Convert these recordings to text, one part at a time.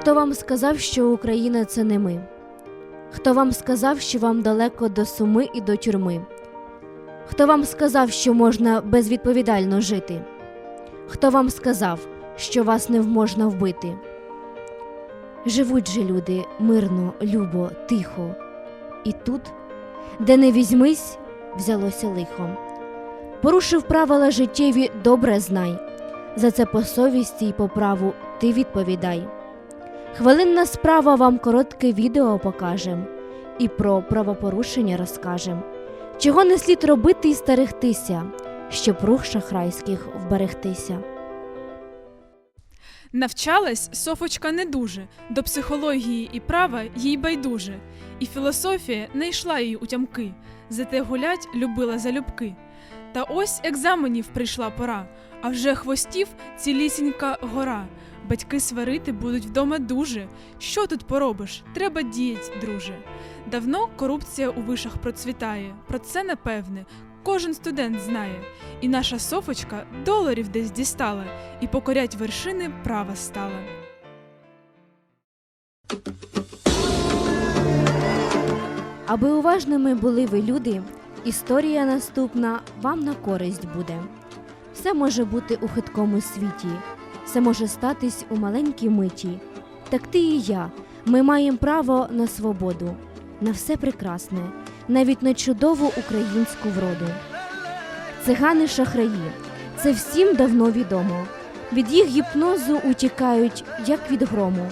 Хто вам сказав, що Україна це не ми? Хто вам сказав, що вам далеко до суми і до тюрми? Хто вам сказав, що можна безвідповідально жити? Хто вам сказав, що вас не можна вбити? Живуть же люди мирно, любо, тихо. І тут, де не візьмись, взялося лихо. Порушив правила життєві, добре знай. За це по совісті й по праву ти відповідай. Хвилинна справа вам коротке відео покажем і про правопорушення розкажем, чого не слід робити і стерегтися, щоб рух шахрайських вберегтися. Навчалась Софочка не дуже, до психології і права їй байдуже, і філософія не йшла їй у тямки, зате гулять любила залюбки. Та ось екзаменів прийшла пора, а вже хвостів цілісінька гора. Батьки сварити будуть вдома дуже. Що тут поробиш? Треба діять, друже. Давно корупція у вишах процвітає. Про це напевне кожен студент знає. І наша Софочка доларів десь дістала, і покорять вершини права стала. Аби уважними були ви люди, історія наступна вам на користь буде. Все може бути у хиткому світі, все може статись у маленькій миті. Так ти і я, ми маємо право на свободу, на все прекрасне, навіть на чудову українську вроду. Цигани шахраї, це всім давно відомо. Від їх гіпнозу утікають, як від грому.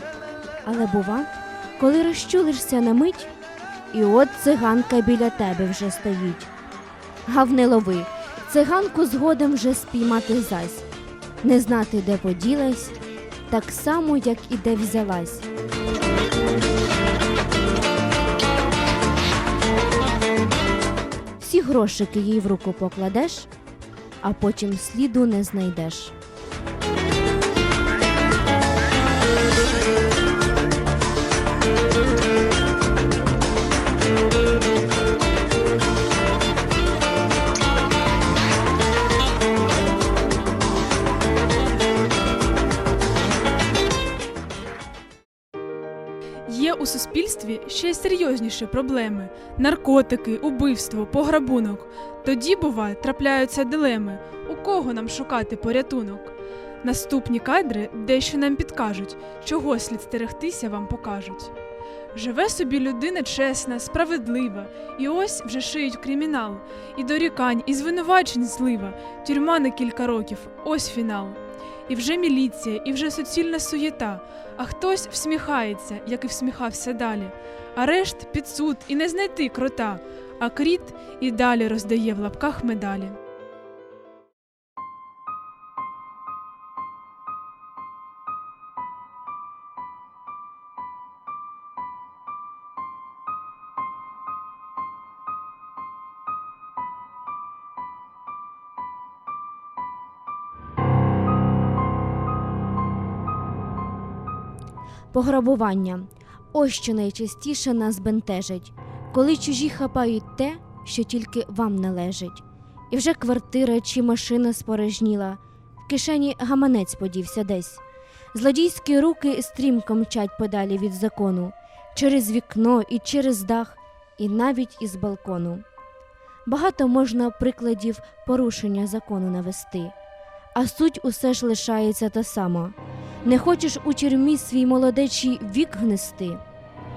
Але бува, коли розчулишся на мить, і от циганка біля тебе вже стоїть. Гав лови, циганку згодом вже спіймати зась, не знати, де поділась, так само, як і де взялась. Всі грошики їй в руку покладеш, а потім сліду не знайдеш. У суспільстві ще й серйозніші проблеми: наркотики, убивство, пограбунок. Тоді, буває, трапляються дилеми, у кого нам шукати порятунок. Наступні кадри дещо нам підкажуть, чого слід стерегтися вам покажуть. Живе собі людина чесна, справедлива, і ось вже шиють кримінал, і дорікань, і звинувачень злива, тюрма на кілька років, ось фінал. І вже міліція, і вже суцільна суєта, а хтось всміхається, як і всміхався далі. Арешт під суд і не знайти крота, а кріт і далі роздає в лапках медалі. Пограбування ось що найчастіше нас бентежить, коли чужі хапають те, що тільки вам належить. І вже квартира чи машина спорожніла, в кишені гаманець подівся десь. Злодійські руки стрімко мчать подалі від закону, через вікно і через дах, і навіть із балкону. Багато можна прикладів порушення закону навести, а суть усе ж лишається та сама. Не хочеш у тюрмі свій молодечий вік гнести,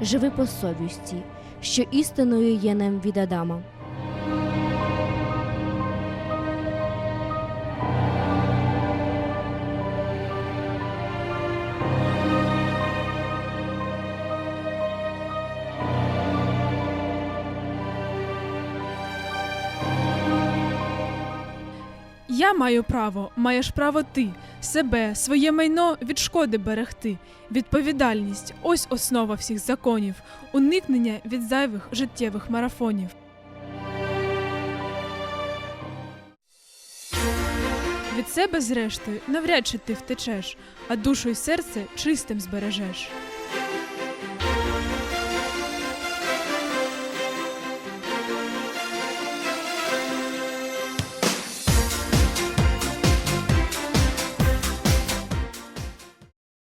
живи по совісті, що істиною є нам від Адама. Я маю право, маєш право ти, себе, своє майно від шкоди берегти. Відповідальність ось основа всіх законів, уникнення від зайвих життєвих марафонів. Від себе, зрештою, навряд чи ти втечеш, а душу й серце чистим збережеш.